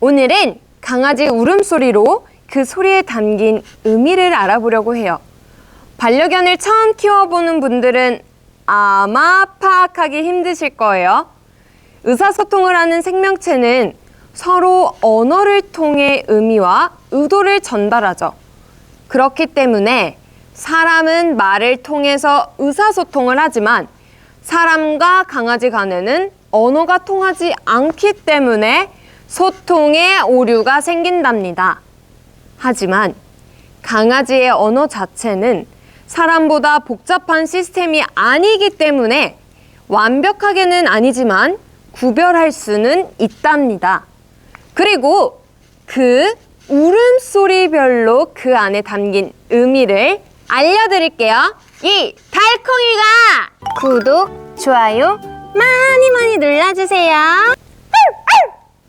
오늘은 강아지 울음소리로 그 소리에 담긴 의미를 알아보려고 해요. 반려견을 처음 키워보는 분들은 아마 파악하기 힘드실 거예요. 의사소통을 하는 생명체는 서로 언어를 통해 의미와 의도를 전달하죠. 그렇기 때문에 사람은 말을 통해서 의사소통을 하지만 사람과 강아지 간에는 언어가 통하지 않기 때문에 소통에 오류가 생긴답니다. 하지만 강아지의 언어 자체는 사람보다 복잡한 시스템이 아니기 때문에 완벽하게는 아니지만 구별할 수는 있답니다. 그리고 그 울음소리별로 그 안에 담긴 의미를 알려드릴게요. 이 달콩이가 구독, 좋아요 많이 많이 눌러주세요.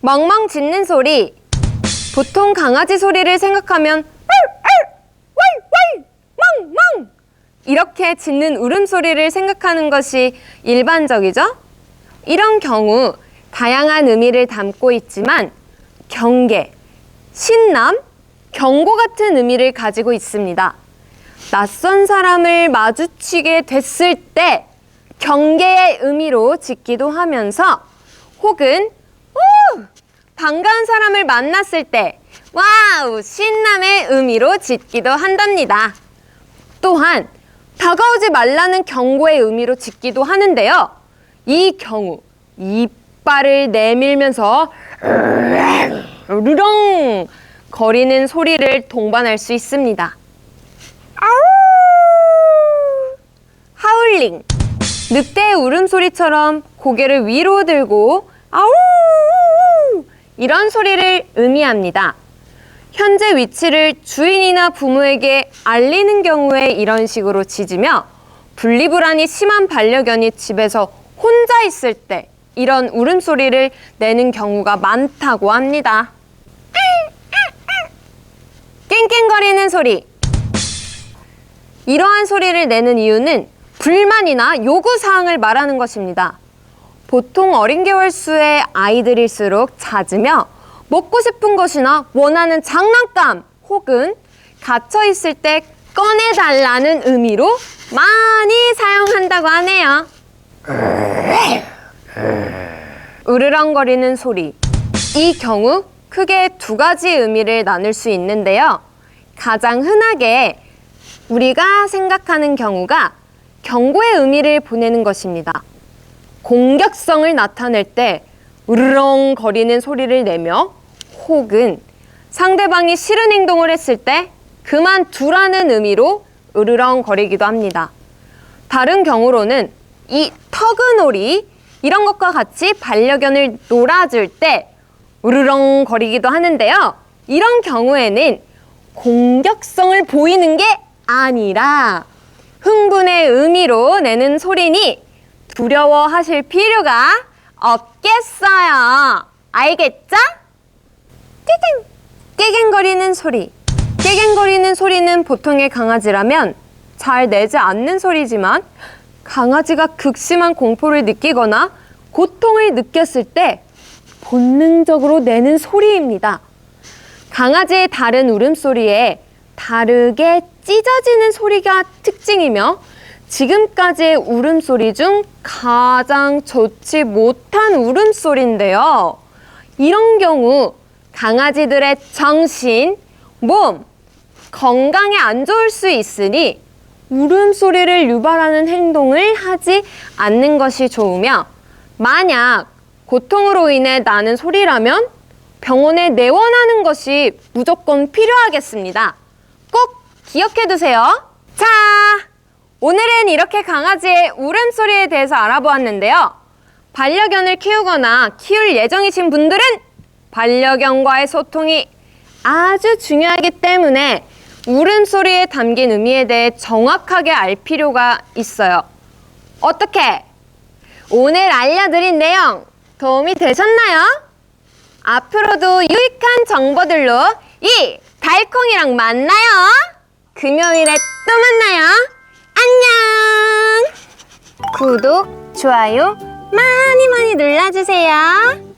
멍멍 짖는 소리. 보통 강아지 소리를 생각하면 멍멍 이렇게 짖는 울음소리를 생각하는 것이 일반적이죠? 이런 경우 다양한 의미를 담고 있지만 경계, 신남, 경고 같은 의미를 가지고 있습니다. 낯선 사람을 마주치게 됐을 때 경계의 의미로 짖기도 하면서 혹은 오! 반가운 사람을 만났을 때 와우! 신남의 의미로 짖기도 한답니다. 또한 다가오지 말라는 경고의 의미로 짖기도 하는데요. 이 경우 이빨을 내밀면서 으르렁 거리는 소리를 동반할 수 있습니다. 아우! 하울링 늑대의 울음소리처럼 고개를 위로 들고 아우 이런 소리를 의미합니다. 현재 위치를 주인이나 부모에게 알리는 경우에 이런 식으로 짖으며 분리불안이 심한 반려견이 집에서 혼자 있을 때 이런 울음소리를 내는 경우가 많다고 합니다. 깽깽거리는 소리. 이러한 소리를 내는 이유는 불만이나 요구사항을 말하는 것입니다. 보통 어린 개월 수의 아이들일수록 잦으며 먹고 싶은 것이나 원하는 장난감 혹은 갇혀 있을 때 꺼내달라는 의미로 많이 사용한다고 하네요. 으르렁거리는 소리. 이 경우 크게 두 가지 의미를 나눌 수 있는데요. 가장 흔하게 우리가 생각하는 경우가 경고의 의미를 보내는 것입니다. 공격성을 나타낼 때 으르렁 거리는 소리를 내며 혹은 상대방이 싫은 행동을 했을 때 그만두라는 의미로 으르렁 거리기도 합니다. 다른 경우로는 이 터그놀이 이런 것과 같이 반려견을 놀아줄 때 으르렁 거리기도 하는데요. 이런 경우에는 공격성을 보이는 게 아니라 흥분의 의미로 내는 소리니 두려워하실 필요가 없겠어요. 알겠죠? 깨갱! 깨갱거리는 소리. 깨갱거리는 소리는 보통의 강아지라면 잘 내지 않는 소리지만 강아지가 극심한 공포를 느끼거나 고통을 느꼈을 때 본능적으로 내는 소리입니다. 강아지의 다른 울음소리에 다르게 찢어지는 소리가 특징이며 지금까지의 울음소리 중 가장 좋지 못한 울음소리인데요. 이런 경우 강아지들의 정신, 몸, 건강에 안 좋을 수 있으니 울음소리를 유발하는 행동을 하지 않는 것이 좋으며 만약 고통으로 인해 나는 소리라면 병원에 내원하는 것이 무조건 필요하겠습니다. 꼭 기억해 두세요. 자, 오늘은 이렇게 강아지의 울음소리에 대해서 알아보았는데요. 반려견을 키우거나 키울 예정이신 분들은 반려견과의 소통이 아주 중요하기 때문에 울음소리에 담긴 의미에 대해 정확하게 알 필요가 있어요. 어떻게? 오늘 알려드린 내용 도움이 되셨나요? 앞으로도 유익한 정보들로 이 달콩이랑 만나요. 금요일에 또 만나요. 안녕. 구독, 좋아요 많이 많이 눌러주세요.